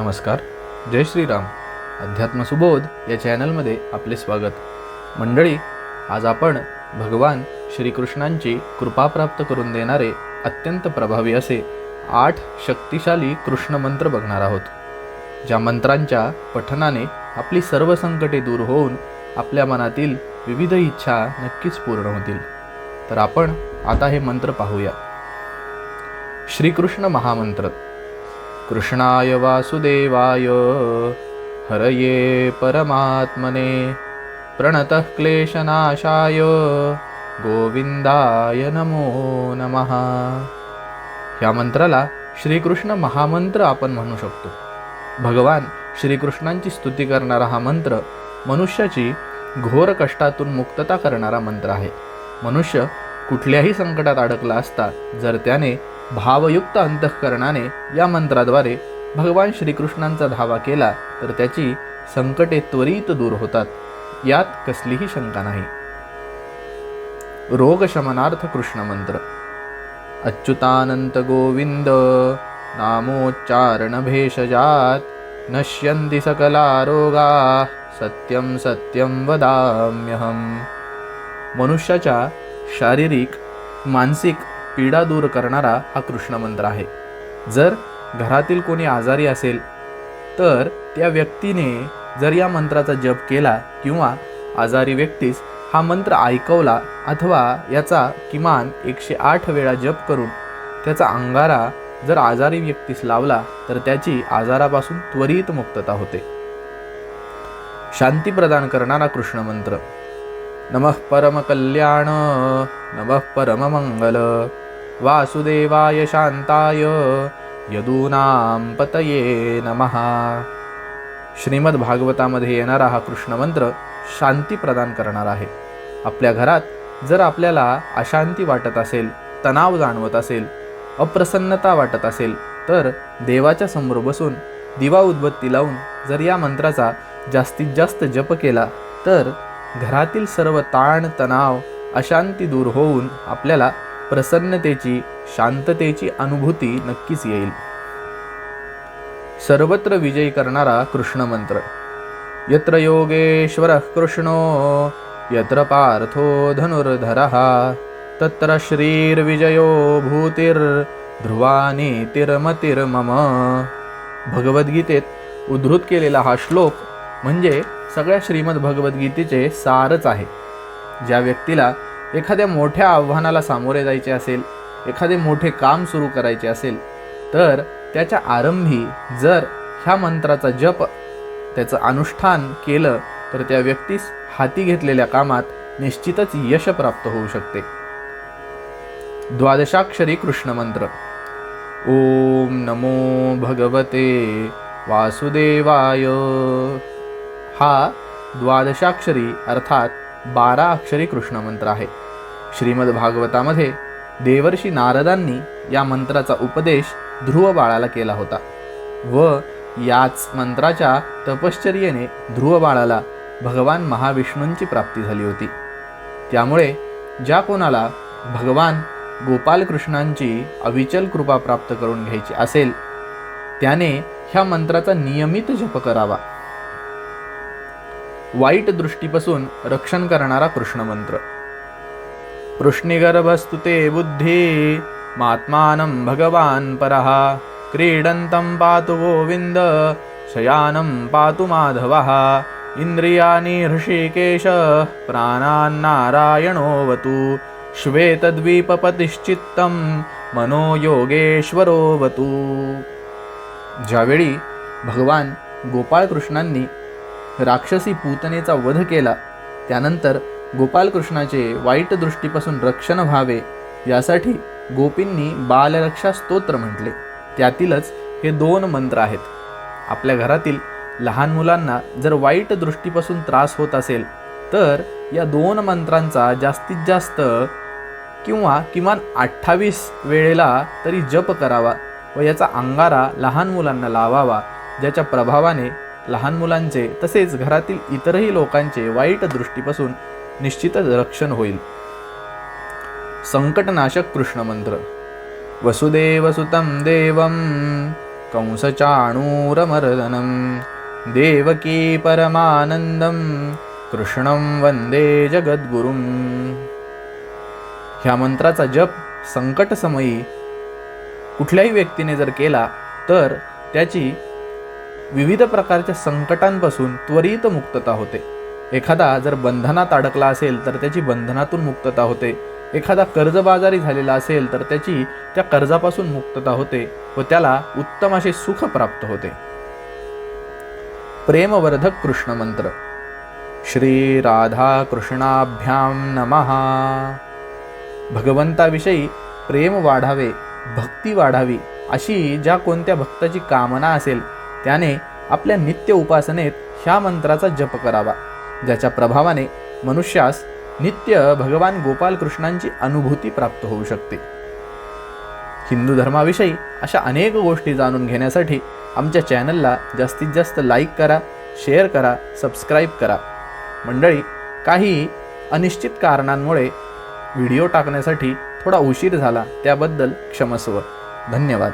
नमस्कार. जय श्रीराम. अध्यात्म सुबोध या चॅनलमध्ये आपले स्वागत. मंडळी आज आपण भगवान श्रीकृष्णांची कृपा प्राप्त करून देणारे अत्यंत प्रभावी असे आठ शक्तिशाली कृष्ण मंत्र बघणार आहोत. ज्या मंत्रांच्या पठनाने आपली सर्व संकटे दूर होऊन आपल्या मनातील विविध इच्छा नक्कीच पूर्ण होतील. तर आपण आता हे मंत्र पाहूया. श्रीकृष्ण महामंत्र. कृष्णाय वासुदेवाय। हरये परमात्मने। प्रणतः क्लेशनाशाय। गोविंदाय नमो नमः। या मंत्राला श्रीकृष्ण महामंत्र आपण म्हणू शकतो. भगवान श्रीकृष्णांची स्तुती करणारा हा मंत्र मनुष्याची घोर कष्टातून मुक्तता करणारा मंत्र आहे. मनुष्य कुठल्याही संकटात अडकला असता जर त्याने भावयुक्त अंतःकरणाने या मंत्राद्वारे भगवान श्रीकृष्णांचा धावा केला तर त्याची संकटे त्वरित दूर होतात. यात कसलीही शंका नाही. रोगशमनार्थ कृष्ण मंत्र. अच्युतानंत गोविंद नामोच्चारण भेषजात नश्यन्ति सकला रोगा सत्यम सत्यम वदाम्यहम. मनुष्याच्या शारीरिक मानसिक पीडा दूर करणारा हा कृष्ण मंत्र आहे. जर घरातील कोणी आजारी असेल तर त्या व्यक्तीने जर या मंत्राचा जप केला किंवा आजारी व्यक्तीस हा मंत्र ऐकवला अथवा याचा किमान एकशे आठ वेळा जप करून त्याचा अंगारा जर आजारी व्यक्तीस लावला तर त्याची आजारापासून त्वरित मुक्तता होते. शांती प्रदान करणारा कृष्ण मंत्र. नमः परमकल्याण नमः परममंगल। वासुदेवाय शांताय यदूनां पतये नमः। श्रीमद्भागवतामध्ये येणारा हा कृष्णमंत्र शांती प्रदान करणार आहे. आपल्या घरात जर आपल्याला अशांती वाटत असेल तणाव जाणवत असेल अप्रसन्नता वाटत असेल तर देवाच्या समोर बसून दिवा उद्बत्ती लावून जर या मंत्राचा जास्तीत जास्त जप केला तर घरातील सर्व ताण तणाव अशांती दूर होऊन आपल्याला प्रसन्नतेची शांततेची अनुभूती नक्कीच येईल. सर्वत्र विजयी करणारा कृष्ण मंत्र. यत्र योगेश्वर कृष्णो यत्र पार्थो धनुर्धरः तत्र श्रीर्विजयो भूतिर्ध्रुवानीतिर्मतिर्मम भगवद्गीतेत उद्धृत केलेला हा श्लोक म्हणजे सगळ्या श्रीमद भगवद्गीतेचे सारच आहे. ज्या व्यक्तीला एखाद्या मोठ्या आव्हानाला सामोरे जायचे असेल एखादे मोठे काम सुरू करायचे असेल तर त्याच्या आरंभी जर ह्या मंत्राचा जप त्याचं अनुष्ठान केलं तर त्या व्यक्तीस हाती घेतलेल्या कामात निश्चितच यश प्राप्त होऊ शकते. द्वादशाक्षरी कृष्ण मंत्र. ओम नमो भगवते वासुदेवाय. हा द्वादशाक्षरी अर्थात बारा अक्षरी कृष्ण मंत्र आहे. श्रीमद भागवतामध्ये देवर्षी नारदांनी या मंत्राचा उपदेश ध्रुव बाळाला केला होता व याच मंत्राच्या तपश्चर्येने ध्रुव बाळाला भगवान महाविष्णूंची प्राप्ती झाली होती. त्यामुळे ज्या कोणाला भगवान गोपालकृष्णांची अविचल कृपा प्राप्त करून घ्यायची असेल त्याने ह्या मंत्राचा नियमित जप करावा. वाईट दृष्टीपासून रक्षण करणारा कृष्ण मंत्र ते बुद्धी मात्मानं भगवान् परः. क्रीडन्तं पातु गोविन्द शयानं पातु माधवः. इन्द्रियाणि हृषिकेश प्राणान्नारायणोऽवतु श्वेतद्वीपपतिश्चित्तं मनो योगेश्वरोऽवतु ज्यावेळी भगवान गोपाळकृष्णांनी राक्षसी पूतनेचा वध केला. त्यानंतर गोपालकृष्णाचे वाईट दृष्टीपासून रक्षण व्हावे यासाठी गोपींनी बालरक्षा स्तोत्र म्हटले. त्यातीलच हे दोन मंत्र आहेत. आपल्या घरातील लहान मुलांना जर वाईट दृष्टीपासून त्रास होत असेल तर या दोन मंत्रांचा जास्तीत जास्त किंवा किमान अठ्ठावीस वेळेला तरी जप करावा व याचा अंगारा लहान मुलांना लावावा ज्याच्या प्रभावाने लहान मुलांचे तसेच घरातील इतरही लोकांचे वाईट दृष्टीपासून निश्चितच रक्षण होईल. संकटनाशक कृष्ण मंत्र वसुदेवसुतं देवं कंसचाणूरमर्दनं. देवकी परमानन्दं कृष्णं वंदे जगद्गुरुं ह्या मंत्राचा जप संकटसमयी कुठल्याही व्यक्तीने जर केला तर त्याची विविध प्रकारच्या संकटांपासून त्वरित मुक्तता होते. एखादा जर बंधनात अडकला असेल तर त्याची बंधनातून मुक्तता होते. एखादा कर्जबाजारी झालेला असेल तर त्याची त्या कर्जापासून मुक्तता होते व त्याला उत्तम असे सुख प्राप्त होते. प्रेमवर्धक कृष्ण मंत्र. श्री राधा कृष्णाभ्याम नमहा भगवंताविषयी प्रेम वाढावे भक्ती वाढावी अशी ज्या कोणत्या भक्ताची कामना असेल त्याने आपल्या नित्य उपासनेत ह्या मंत्राचा जप करावा. ज्याच्या प्रभावाने मनुष्यास नित्य भगवान गोपाल कृष्णांची अनुभूती प्राप्त होऊ शकते. हिंदू धर्माविषयी अशा अनेक गोष्टी जाणून घेण्यासाठी आमच्या चॅनलला जास्तीत जास्त लाईक करा शेअर करा सबस्क्राईब करा. मंडळी काही अनिश्चित कारणांमुळे व्हिडिओ टाकण्यासाठी थोडा उशीर झाला त्याबद्दल क्षमस्व. धन्यवाद.